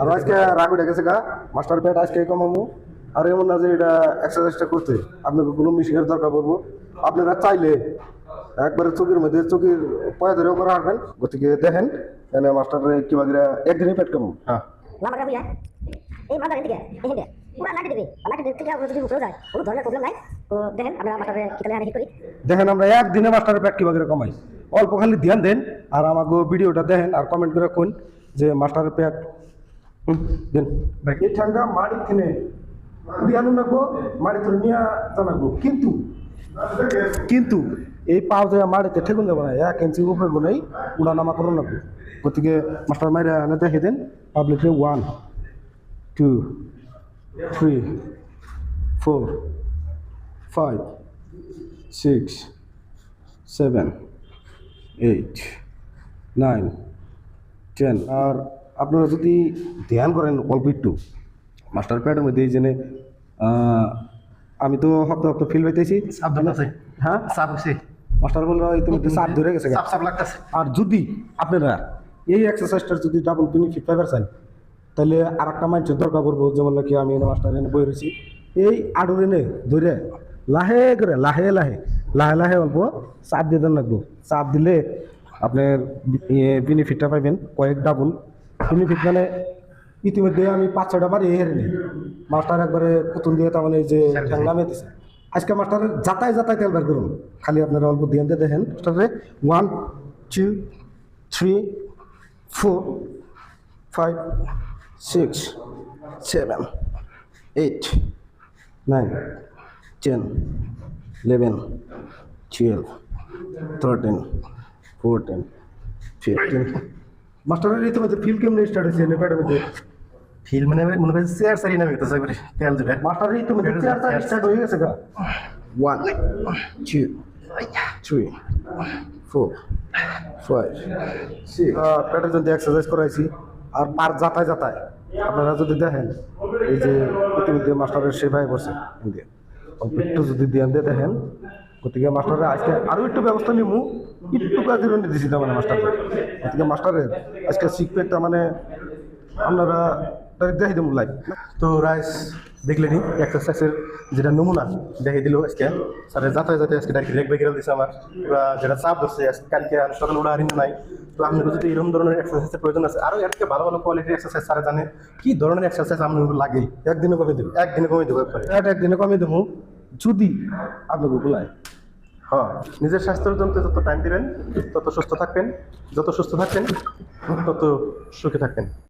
আর আজকে রাগ উঠে গেছে গা মাস্টার পেট আজকে কমামু আর এমন না যে এটা এক্সারসাইজটা করতে। আপনাকে কোনো মেশিনের দরকার পড়ব। আপনারা চাইলে একবারে চোখের মধ্যে চোখের পয়া ধরেও করা হারবেন গতিকে দেখেন এনে মাস্টারের কিবা করে একদিনই পেট কম। হ্যাঁ। এই মাদার এদিকে এদিকে দেখেন আমরা একদিনে মাস্টারের পেট কিবা করে কমাই। অল্প খালি ধ্যান দেন আর আমাকে ভিডিওটা দেখেন আর কমেন্ট করে কোন যে মাস্টারের পেট কিনে উড়িয়ানো নাকবো মাড়ি ধরে নিয়ে জানাব কিন্তু কিন্তু এই পাও যে মাড়িতে ঠেকুন যাব না এক ইঞ্চি উপরে নেই উড়া নামা করো নাকবো গতিকে মাস্টার মাইরা এনে দেখে দেন পাবলিকে one two three four five six seven eight nine ten আর আপনারা যদি ধ্যান করেন অল্প একটু মাস্টার প্যাডের মধ্যে এই জেনে আমি তো হপ্তাহ হপ্তাহ ফিল পাইতেছি। হ্যাঁ? চাপ হচ্ছে মাস্টার বলল ইতিমধ্যে চাপ ধরে গেছে চাপ চাপ লাগতেছে। আর যদি আপনারা এই এক্সারসাইজটার যদি ডাবল বেনিফিট পাইবার চান তাহলে আর একটা মানুষের দরকার পড়ব যেমন নাকি আমি মাস্টার এনে বই রয়েছি। এই আডুর এনে ধরে লাহে করে লাহে লাহে লাহে লাহে অল্প চাপ দিয়ে দেন লাগবো চাপ দিলে আপনার বেনিফিটটা পাইবেন কয়েক ডাবল বেনিফিট মানে ইতিমধ্যে আমি পাঁচ ছটা বার হেরে নিই। মাস্টার একবারে পুতুল দিয়ে তার মানে যে দিছে। আজকে মাস্টার যাতাই যাতাই তেল বের করুন। খালি আপনারা অল্প দিয়ে দিয়ে দেখেন। মাস্টারে one two three four five six seven eight nine ten eleven twelve thirteen fourteen fifteen মাস্টারের ইতিমধ্যে ফিল কেমন স্টার্ট হয়েছে? একাডেমিতে ফিল মানে মনে হয় চেয়ার সারি নামে গেছে একবারে তেল দিবে। মাস্টারের ইতিমধ্যে স্টার্ট হয়ে গেছে গা। One two three four five six পেটের যদি এক্সারসাইজ করাইছি। আর পার যাতায় যাতায় আপনারা যদি দেখেন এই যে ইতিমধ্যে মাস্টারের সেবায় বসে হিন্দি অল্প একটু যদি ধ্যান দিয়ে দেখেন, গতিকে মাস্টারে আজকে আরও একটু ব্যবস্থা নিমু। একটু কাজের দিছি তার মানে মাস্টারের গতিকে মাস্টারের আজকে সিক্রেটটা মানে আপনারা দেখে দেবো লাইভ তো রাইস দেখলেনি এক্সারসাইজের যেটা নমুনা দেখে দিল আজকে। স্যারের যাতায়াত যাতে আজকে ডাইরেক্ট রেক বেগেরাল দিছে আমার। পুরা যেটা চাপ ধরছে কালকে সকালে ওরা হারিয়ে নাই। তো আপনার যদি এরকম ধরনের এক্সারসাইজের প্রয়োজন আছে। আরও এর থেকে ভালো ভালো কোয়ালিটির এক্সারসাইজ স্যার জানে। কি ধরনের এক্সারসাইজ আপনার লাগে? একদিনে কমে দেবো। একদিনে কমে দেবো একবারে। একদিনে কমে দেবো। যদি আপনাকে বলায় হ্যাঁ নিজের স্বাস্থ্যের জন্য যত টাইম দিবেন তত সুস্থ থাকবেন। যত সুস্থ থাকবেন তত সুখে থাকবেন।